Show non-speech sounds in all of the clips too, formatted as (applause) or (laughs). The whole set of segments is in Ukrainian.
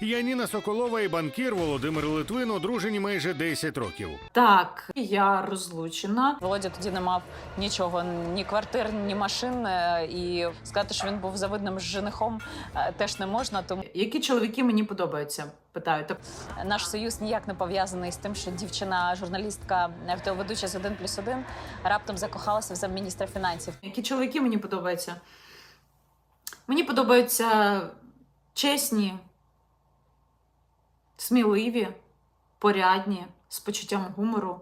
Яніна Соколова і банкір Володимир Литвин одружені майже 10 років. Так, я розлучена. Володя тоді не мав нічого, ні квартир, ні машин. І сказати, що він був завидним женихом, е, теж не можна. Тому Які чоловіки мені подобаються? Питаю. Наш союз ніяк не пов'язаний з тим, що дівчина, журналістка, автоведуча з 1 плюс 1, раптом закохалася в замміністра фінансів. які чоловіки мені подобаються? Мені подобаються чесні, сміливі, порядні, з почуттям гумору,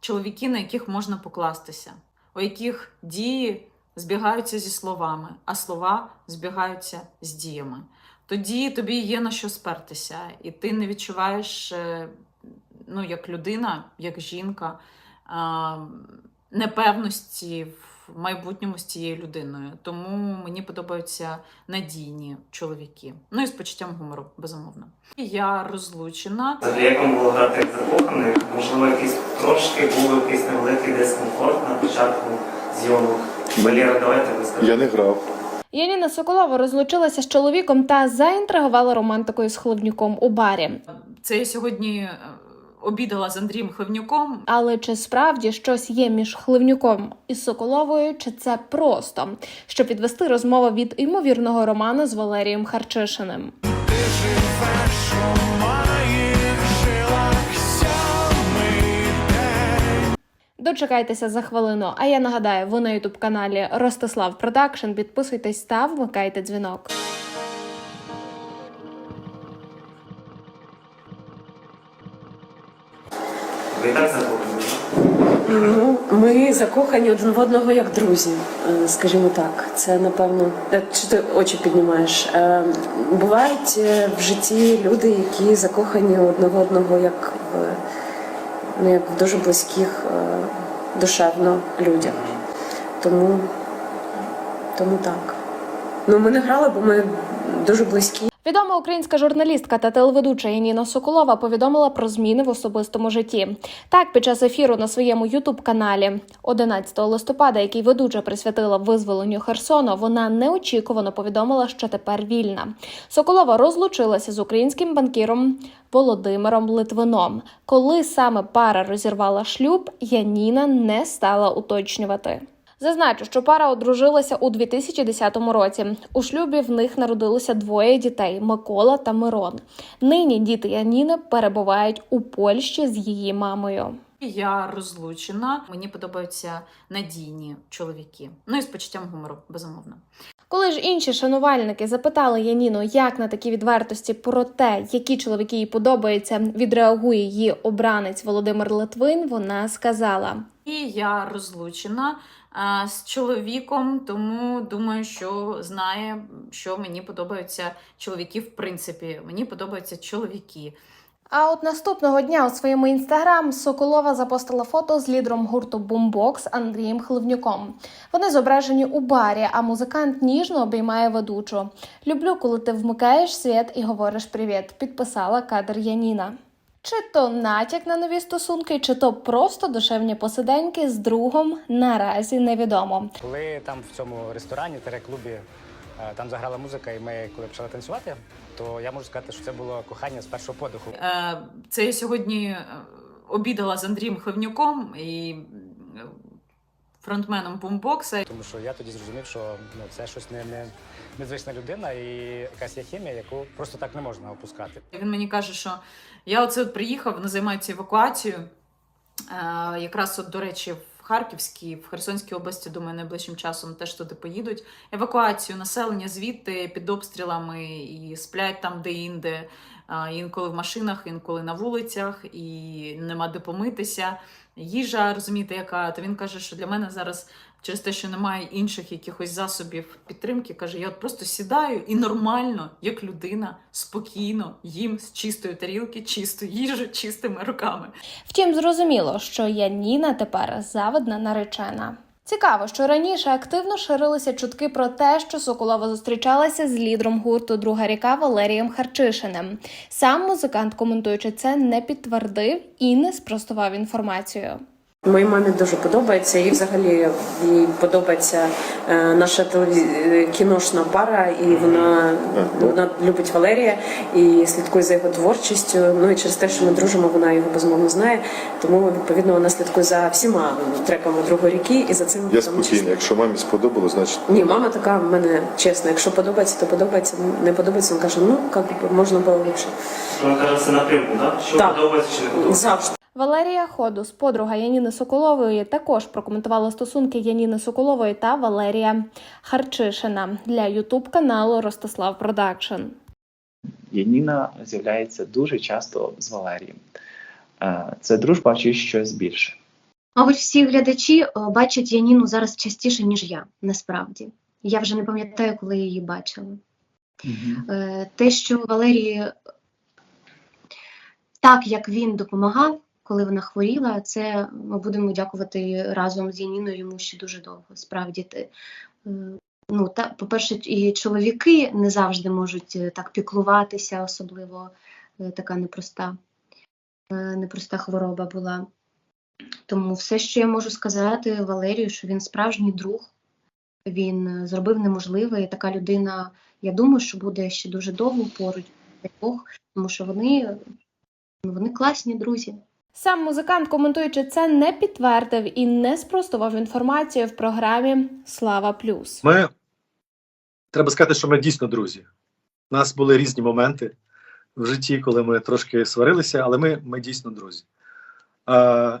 чоловіки, на яких можна покластися, у яких дії збігаються зі словами, а слова збігаються з діями. Тоді тобі є на що спертися, і ти не відчуваєш, е, ну, як людина, як жінка, непевності в майбутньому з цією людиною. Тому мені подобаються надійні чоловіки. Ну і з почуттям гумору, безумовно. Я розлучена. Взагалі, як вам було грати як? Можливо, якийсь трошки був якийсь невеликий дискомфорт на початку зйомок. Валера, давайте ви. Я не грав. Яніна Соколова розлучилася з чоловіком та заінтригувала романтикою з Хливнюком у барі. Це я сьогодні е, обідала з Андрієм Хливнюком. Але чи справді щось є між Хливнюком і Соколовою, чи це просто щоб підвести розмову від ймовірного роману з Валерієм Харчишиним? Дочекайтеся за хвилину. А я нагадаю, ви на ютуб каналі Ростислав Продакшн. Підписуйтесь та вмикайте дзвінок. Ви і так закохані. Ну, ми закохані один в одного як друзі, е, скажімо так. Це напевно. Е, Чи ти очі піднімаєш? Е, Бувають в житті люди, які закохані одне в одного як в, ну, як в дуже близьких душевно людях. Тому, тому так. Ну, ми не грали, бо ми дуже близькі. Відома українська журналістка та телеведуча Яніна Соколова повідомила про зміни в особистому житті. Так, під час ефіру на своєму ютуб-каналі 11 листопада, який ведуча присвятила визволенню Херсону, вона неочікувано повідомила, що тепер вільна. Соколова розлучилася з українським банкіром Володимиром Литвином. Коли саме пара розірвала шлюб, Яніна не стала уточнювати. Зазначу, що пара одружилася у 2010 році. У шлюбі в них народилося двоє дітей Микола та Мирон. Нині діти Яніни перебувають у Польщі з її мамою. Я розлучена. Мені подобаються надійні чоловіки. Ну і з почуттям гумору, безумовно. Коли ж інші шанувальники запитали Яніну, як на такі відвертості про те, які чоловіки їй подобаються, відреагує її обранець Володимир Литвин, вона сказала: І я розлучена з чоловіком, тому думаю, що знає, що мені подобаються чоловіки. В принципі, мені подобаються чоловіки. А от наступного дня у своєму інстаграм Соколова запостила фото з лідером гурту Бумбокс Андрієм Хливнюком. Вони зображені у барі, а музикант ніжно обіймає ведучу. Люблю, коли ти вмикаєш світ і говориш привіт. Підписала кадр Яніна. Чи то натяк на нові стосунки, чи то просто душевні посиденьки з другом наразі невідомо. Коли там в цьому ресторані, тере-клубі, е, там заграла музика, і ми коли почали танцювати, то я можу сказати, що це було кохання з першого подиху. Е, Це я сьогодні е, обідала з Андрієм Хливнюком і фронтменом бумбокса. Тому що я тоді зрозумів, що ну, це щось не, не, незвична людина і якась є хімія, яку просто так не можна опускати. Він мені каже, що я оце от приїхав, вони займаються евакуацією. Е, якраз, от, до речі, в Харківській, в Херсонській області, думаю, найближчим часом теж туди поїдуть. Евакуацію населення звідти під обстрілами і сплять там де-інде. Е, інколи в машинах, інколи на вулицях, і нема де помитися. Їжа, розумієте, яка. То він каже, що для мене зараз через те, що немає інших якихось засобів підтримки, каже, я от просто сідаю і нормально, як людина, спокійно їм з чистої тарілки, чисту їжу, чистими руками. Втім, зрозуміло, що Яніна тепер завидна наречена. Цікаво, що раніше активно ширилися чутки про те, що Соколова зустрічалася з лідером гурту Друга ріка Валерієм Харчишиним. Сам музикант, коментуючи це, не підтвердив і не спростував інформацію. Моїй мамі дуже подобається, і взагалі їй подобається е, наша телеві- е, кіношна пара, і вона, вона любить Валерія і слідкує за його творчістю. Ну і через те, що ми дружимо, вона його безумовно знає. Тому відповідно вона слідкує за всіма треками другої ріки і за цим Я в спокійний. Якщо мамі сподобалось, значить Ні, мама така в мене чесна. Якщо подобається, то подобається. Не подобається, він каже, ну як можна було лучше. Вона каже все напряму, так? Що Так. подобається чи не подобається? Завжди. Валерія Ходус, подруга Яніни Соколової, також прокоментувала стосунки Яніни Соколової та Валерія Харчишина для ютуб каналу Ростислав Продакшн. Яніна з'являється дуже часто з Валерієм. Е, Це дружба чи щось більше? Мабуть, всі глядачі е, бачать Яніну зараз частіше, ніж я, насправді. Я вже не пам'ятаю, коли її бачила. Е, Те, що Валерій, так як він допомагав, коли вона хворіла, це ми будемо дякувати разом з Яніною йому ще дуже довго. Справді, е, ну, та, по-перше, і чоловіки не завжди можуть е, так піклуватися, особливо е, така непроста, непроста хвороба була. Тому все, що я можу сказати Валерію, що він справжній друг, він зробив неможливе, і така людина, я думаю, що буде ще дуже довго поруч, Бог, тому що вони, ну, вони класні друзі. Сам музикант, коментуючи це, не підтвердив і не спростував інформацію в програмі Слава Плюс. Ми треба сказати, що ми дійсно друзі. У нас були різні моменти в житті, коли ми трошки сварилися, але ми, ми дійсно друзі. А,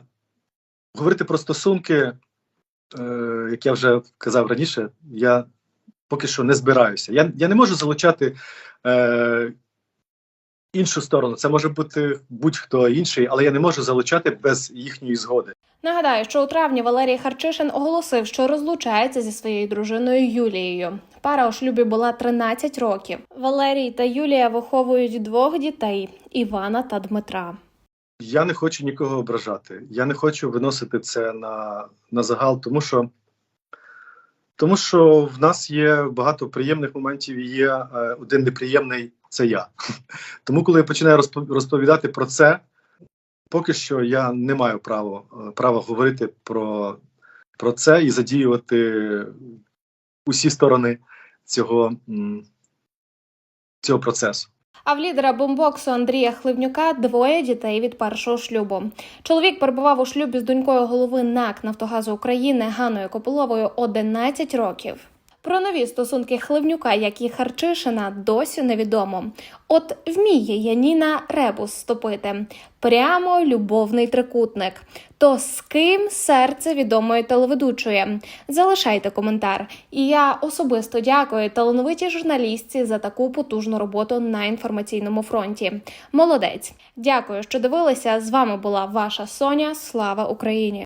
говорити про стосунки, е, як я вже казав раніше, я поки що не збираюся. Я, я не можу залучати е, іншу сторону. Це може бути будь-хто інший, але я не можу залучати без їхньої згоди. Нагадаю, що у травні Валерій Харчишин оголосив, що розлучається зі своєю дружиною Юлією. Пара у шлюбі була 13 років. Валерій та Юлія виховують двох дітей Івана та Дмитра. Я не хочу нікого ображати. Я не хочу виносити це на, на загал, тому що, тому що в нас є багато приємних моментів і є е, один неприємний це я. (laughs) Тому, коли я починаю розпо- розповідати про це, поки що я не маю права, е, права говорити про, про це і задіювати усі сторони цього, цього процесу. А в лідера бомбоксу Андрія Хливнюка двоє дітей від першого шлюбу. Чоловік перебував у шлюбі з донькою голови НАК Нафтогазу України Ганою Копиловою 11 років. Про нові стосунки Хливнюка, як і Харчишина, досі невідомо. От вміє Яніна ребус стопити прямо любовний трикутник. То з ким серце відомої телеведучої? Залишайте коментар. І я особисто дякую талановитій журналістці за таку потужну роботу на інформаційному фронті. Молодець. Дякую, що дивилися. З вами була ваша Соня. Слава Україні!